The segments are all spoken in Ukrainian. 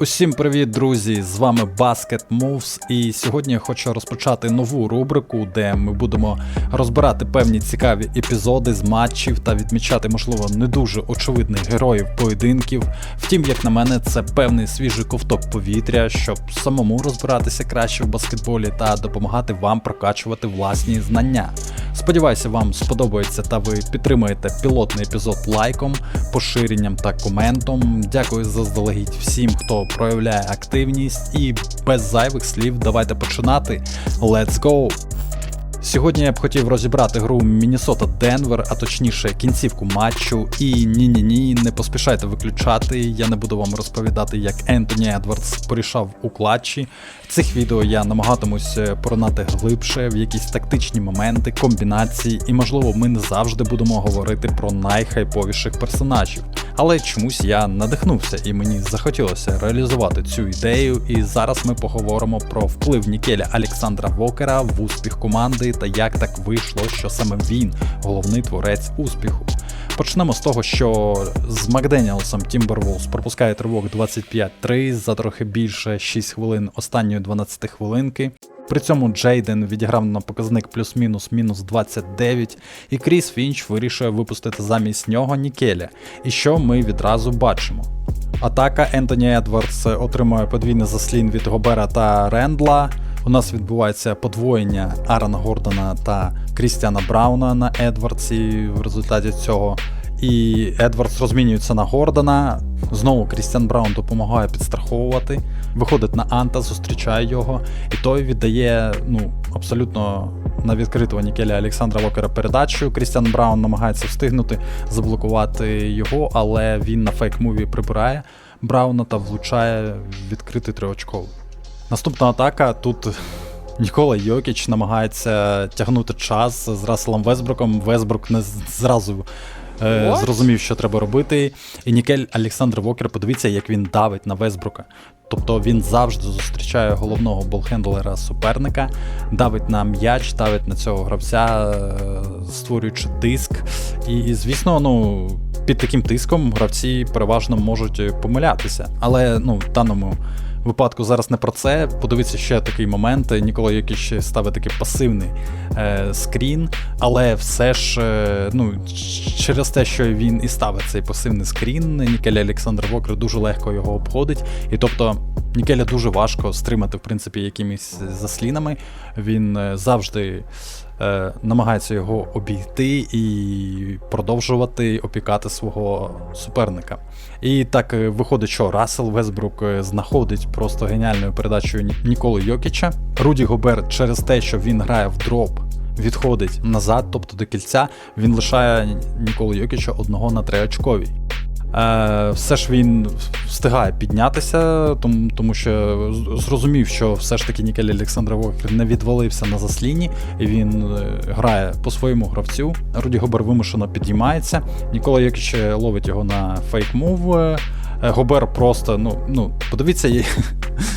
Усім привіт, друзі! З вами Basket Moves, і сьогодні я хочу розпочати нову рубрику, де ми будемо розбирати певні цікаві епізоди з матчів та відмічати, можливо, не дуже очевидних героїв поєдинків. Втім, як на мене, це певний свіжий ковток повітря, щоб самому розбиратися краще в баскетболі та допомагати вам прокачувати власні знання. Сподіваюся, вам сподобається та ви підтримаєте пілотний епізод лайком, поширенням та коментом. Дякую заздалегідь всім, хто проявляє активність, і без зайвих слів давайте починати. Let's go! Сьогодні я б хотів розібрати гру Міннесота Денвер, а точніше кінцівку матчу. І ні-ні ні, не поспішайте виключати. Я не буду вам розповідати, як Ентоні Едвардс порішав у клатчі. В цих відео я намагатимусь е, поронати глибше в якісь тактичні моменти, комбінації, і можливо ми не завжди будемо говорити про найхайповіших персонажів. Але чомусь я надихнувся і мені захотілося реалізувати цю ідею. І зараз ми поговоримо про вплив Нікеля Олександра Вокера в успіх команди та як так вийшло, що саме він головний творець успіху. Почнемо з того, що з Макденіалсом Тімберволс пропускає тривог 25-3 за трохи більше 6 хвилин останньої 12 хвилинки. При цьому Джейден відіграв на показник плюс-мінус мінус 29, і Кріс Фінч вирішує випустити замість нього Нікеля. І що ми відразу бачимо? Атака Ентоні Едвардс отримує подвійний заслін від Гобера та Рендла. У нас відбувається подвоєння Аарона Гордона та Крістіана Брауна на Едвардсі в результаті цього. І Едвардс розмінюється на Гордона. Знову Крістіан Браун допомагає підстраховувати, виходить на Анта, зустрічає його, і той віддає ну, абсолютно на відкритого Нікеля Олександра Вокера передачу. Крістіан Браун намагається встигнути заблокувати його, але він на фейк-муві прибирає Брауна та влучає відкритий триочковий. Наступна атака тут. Нікола Йокіч намагається тягнути час з Расселом Весбруком. Весбрук не зразу е, зрозумів, що треба робити. І Нікель Олександр Вокер, подивіться, як він давить на Весбрука. Тобто він завжди зустрічає головного болхендлера суперника, давить на м'яч, давить на цього гравця, е, створюючи тиск. І, звісно, ну, під таким тиском гравці переважно можуть помилятися. Але ну, в даному випадку зараз не про це. Подивіться ще такий момент. Нікола Йокіч ставить такий пасивний е, скрін, але все ж е, ну, через те, що він і ставить цей пасивний скрін, Нікеля Олександр Вокер дуже легко його обходить. І тобто Нікеля дуже важко стримати, в принципі, якимись заслінами. Він е, завжди. Е, Намагається його обійти і продовжувати опікати свого суперника. І так е, виходить, що Рассел Весбрук е, знаходить просто геніальною передачею Ніколи Йокіча. Руді Гобер через те, що він грає в дроп, відходить назад, тобто до кільця, він лишає Ніколи Йокіча одного на триочковій. Е, все ж він встигає піднятися, тому, тому що зрозумів, що все ж таки Нікель Олександр Вокер не відвалився на засліні, він е, грає по своєму гравцю. Руді Гобер вимушено підіймається. Нікола Йокіч ловить його на фейк-мув. Е, Гобер просто, ну, ну подивіться,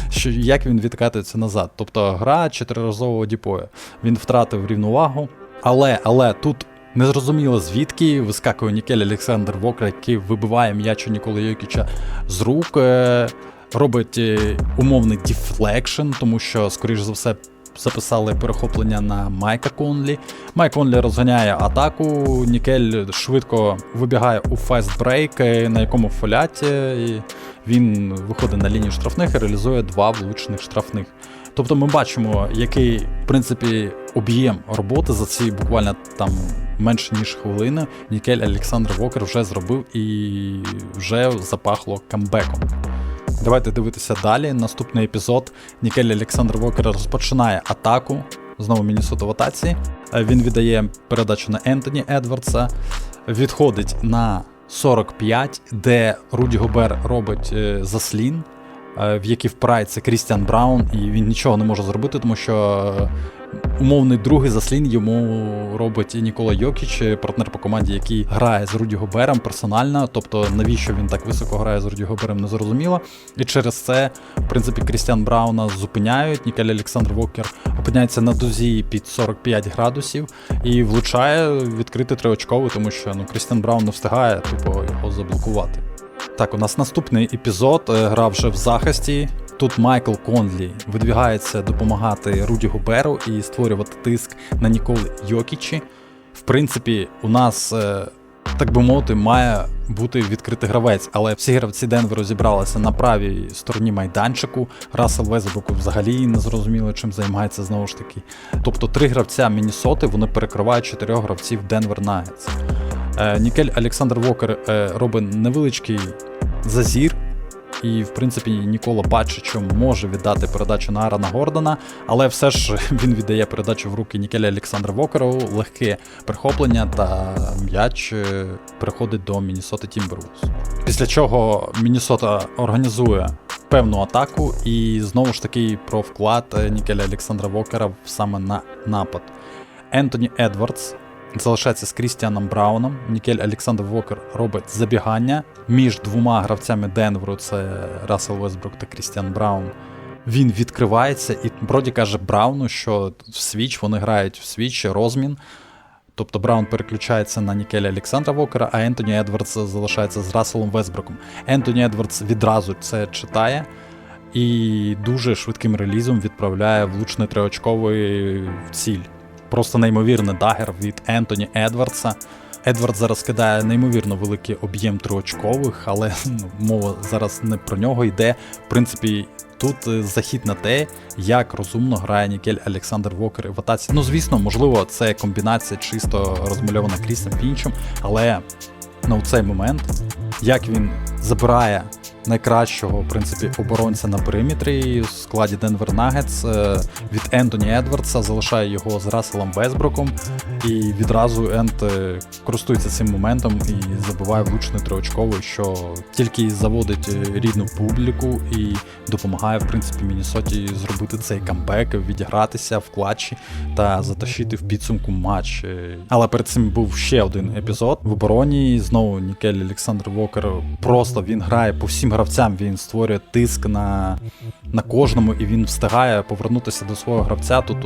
що, як він відкатується назад. Тобто гра чотириразового діпою. Він втратив рівновагу. Але, але тут Незрозуміло звідки вискакує Нікель Олександр Вокер, який вибиває м'яч у Ніколи Йокіча з рук, е, робить е, умовний дефлекшн, тому що, скоріш за все, записали перехоплення на Майка Конлі. Майк Конлі розганяє атаку. Нікель швидко вибігає у фаст-брейк, е, на якому фолять, е, і він виходить на лінію штрафних і реалізує два влучних штрафних. Тобто ми бачимо, який в принципі об'єм роботи за ці буквально там менше ніж хвилини Нікель Олександр Вокер вже зробив і вже запахло камбеком. Давайте дивитися далі. Наступний епізод. Нікель Олександр Вокер розпочинає атаку. Знову Міннесота в атаці. Е, Він віддає передачу на Ентоні Едвардса, відходить на 45, де Руді Гобер робить е, заслін, е, в який впирається Крістіан Браун, і він нічого не може зробити, тому що умовний другий заслін йому робить Нікола Йокіч, партнер по команді, який грає з Руді Гобером персонально. Тобто, навіщо він так високо грає з Руді Гобером, не зрозуміло. І через це, в принципі, Крістіан Брауна зупиняють. Нікель Олександр Вокер опиняється на дозі під 45 градусів і влучає відкритий триочковий, тому що ну, Крістіан Браун не встигає типу, його заблокувати. Так, у нас наступний епізод. е, Гра вже в захисті. Тут Майкл Конлі видвігається допомагати Руді Губеру і створювати тиск на Ніколи Йокічі. В принципі, у нас, е, так би мовити, має бути відкритий гравець, але всі гравці Денверу зібралися на правій стороні майданчику. Рассел Везбрук взагалі не зрозуміло, чим займається знову ж таки. Тобто три гравця Міннесоти вони перекривають чотирьох гравців Денвер Нагетс. Е, Нікель Олександр Вокер е, робить невеличкий зазір. І, в принципі, Нікола бачить, може віддати передачу на Арана Гордона, але все ж він віддає передачу в руки Нікеля Олександра Вокеру, легке прихоплення та м'яч е, переходить до Міннесоти Тімбервулс. Після чого Міннесота організує певну атаку і знову ж таки про вклад е, Нікеля Олександра Вокера саме на напад. Ентоні Едвардс залишається з Крістіаном Брауном. Нікель Олександр Вокер робить забігання між двома гравцями Денверу, це Рассел Весбрук та Крістіан Браун. Він відкривається, і Броді каже Брауну, що в свіч вони грають в свіч розмін. Тобто Браун переключається на Нікеля Олександра Вокера, а Ентоні Едвардс залишається з Расселом Весбруком. Ентоні Едвардс відразу це читає і дуже швидким релізом відправляє влучний триочковий в ціль. Просто неймовірний дагер від Ентоні Едвардса. Едвард зараз кидає неймовірно великий об'єм триочкових, але ну, мова зараз не про нього йде. В принципі, тут е, захід на те, як розумно грає Нікель Олександр Вокер в атаці. Ну, звісно, можливо, це комбінація чисто розмальована Крісом Фінчем, але на ну, цей момент, як він забирає найкращого в принципі оборонця на периметрі. В складі Денвер Нагетс від Ентоні Едвардса, залишає його з Расселом Весброком, і відразу Ент е, користується цим моментом і забиває влучний триочковий, що тільки заводить е, рідну публіку і допомагає в принципі Міннесоті зробити цей камбек, відігратися в клатчі та затащити в підсумку матч. Е, Але перед цим був ще один епізод в обороні. Знову Нікель Олександр Вокер просто він грає по всім гравцям. Він створює тиск на, на кожному, і він встигає повернутися до свого гравця. Тут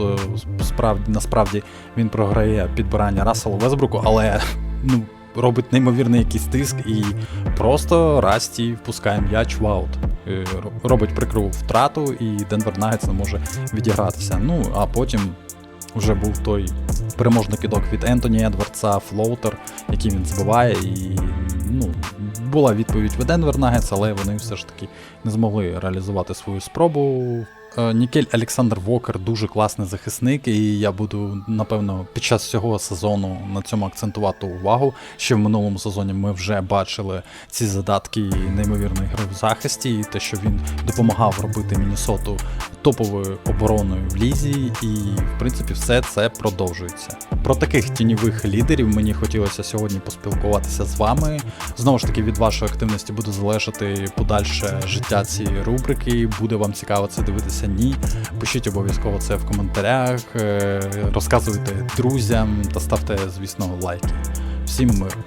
справді насправді він програє підбирання Расселу Весбруку, але ну. Робить неймовірний якийсь тиск і просто Расті впускає м'яч в аут. Е, Робить прикриву втрату, і Денвер Нагетс не може відігратися. Ну а потім вже був той переможний кидок від Ентоні Едвардса, флоутер, який він збиває, і ну, була відповідь від Денвер Нагетс, але вони все ж таки не змогли реалізувати свою спробу. Е, Нікель Олександр Вокер дуже класний захисник, і я буду, напевно, під час цього сезону на цьому акцентувати увагу. Ще в минулому сезоні ми вже бачили ці задатки неймовірної гри в захисті, і те, що він допомагав робити Міннесоту топовою обороною в лізі, і в принципі все це продовжується. Про таких тіньових лідерів мені хотілося сьогодні поспілкуватися з вами. Знову ж таки, від вашої активності буде залежати подальше життя цієї рубрики. Буде вам цікаво це дивитися? Ні. Пишіть обов'язково це в коментарях, е, розказуйте друзям та ставте, звісно, лайки. Всім миру!